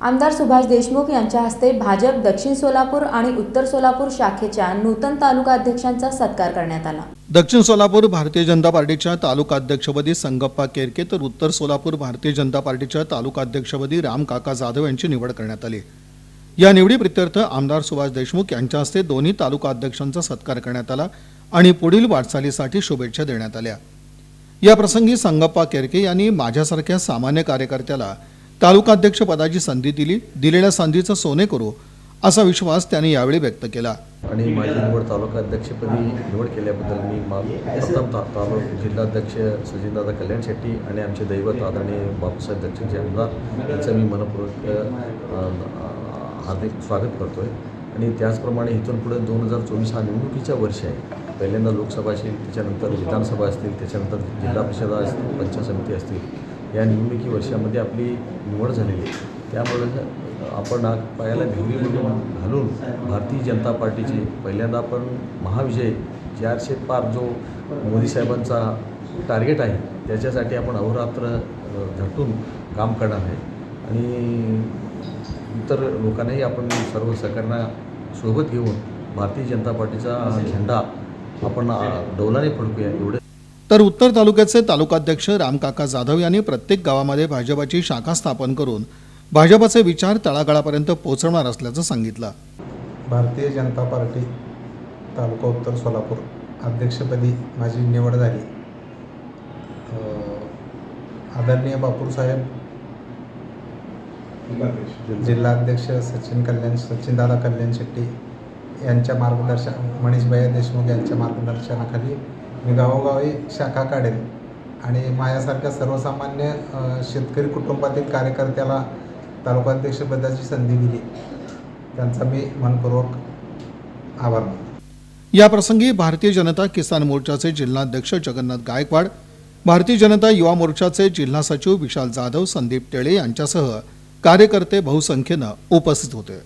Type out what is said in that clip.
आमदार सुभाष देशमुख यांच्या हस्ते भाजप दक्षिण सोलापूर आणि उत्तर सोलापूर शाखेच्या नूतन तालुका अध्यक्षांचा सत्कार करण्यात आला. दक्षिण सोलापूर भारतीय जनता पार्टीच्या तालुका अध्यक्षपदी संगप्पा केरके तर उत्तर सोलापूर भारतीय जनता पार्टीच्या तालुका अध्यक्षपदी रामकाका जाधव यांची निवड करण्यात आली. या निवडी प्रित्यर्थ आमदार सुभाष देशमुख यांच्या हस्ते दोन्ही तालुका अध्यक्षांचा सत्कार करण्यात आला आणि पुढील वाटचालीसाठी शुभेच्छा देण्यात आल्या. या प्रसंगी संगप्पा केरके यांनी माझ्यासारख्या सामान्य कार्यकर्त्याला तालुकाध्यक्षपदाची संधी दिली दिलेल्या संधीचं सोने करू असा विश्वास त्यांनी यावेळी व्यक्त केला. आणि माझी निवड तालुका अध्यक्षपदी निवड केल्याबद्दल मी मा प्रथम ता तालुका जिल्हाध्यक्ष सुजितदादा कल्याण शेट्टी आणि आमचे दैवत आदरणीय बापूसाहेब दक्षिणचे आमदार यांचं मी मनपूर्वक हार्दिक स्वागत करतो आहे आणि त्याचप्रमाणे इथून पुढे दोन हजार चोवीस हा निवडणुकीच्या वर्ष आहे. पहिल्यांदा लोकसभा असेल त्याच्यानंतर विधानसभा असतील त्याच्यानंतर जिल्हा परिषदा असतील पंचायत समिती असतील या निवडणुकी वर्षामध्ये आपली निवड झालेली आहे. त्यामुळे आपण आज पायाला म्हणून घालून भारतीय जनता पार्टीचे पहिल्यांदा आपण महाविजय चारशे पार जो मोदी साहेबांचा टार्गेट आहे त्याच्यासाठी आपण अहोरात्र झटून काम करणार आहे. आणि इतर लोकांनाही आपण सर्व सरकारना सोबत घेऊन भारतीय जनता पार्टीचा झेंडा आपण डौलाने फडकूया एवढं तर उत्तर तालुक्याचे तालुकाध्यक्ष रामकाका जाधव यांनी प्रत्येक गावामध्ये भाजपाची शाखा स्थापन करून भाजपाचे विचार तळागाळापर्यंत पोहोचवणार असल्याचं सांगितलं. भारतीय जनता पार्टी तालुका उत्तर सोलापूर अध्यक्षपदी माझी निवड झाली. आदरणीय बापूरसाहेब जिल्हाध्यक्ष सचिन कल्याण सचिनदादा कल्याण शेट्टी यांच्या मार्गदर्शन मनीषभाई देशमुख यांच्या मार्गदर्शनाखाली मी गावोगावी शाखा काढेन आणि माझ्यासारख्या सर्वसामान्य शेतकरी कुटुंबातील कार्यकर्त्याला तालुकाध्यक्षपदाची संधी दिली. त्यांचा मी मनपूर्वक आभार मानतो. या प्रसंगी भारतीय जनता किसान मोर्चाचे जिल्हाध्यक्ष जगन्नाथ गायकवाड भारतीय जनता युवा मोर्चाचे जिल्हा सचिव विशाल जाधव संदीप टेळे यांच्यासह कार्यकर्ते बहुसंख्येनं उपस्थित होते.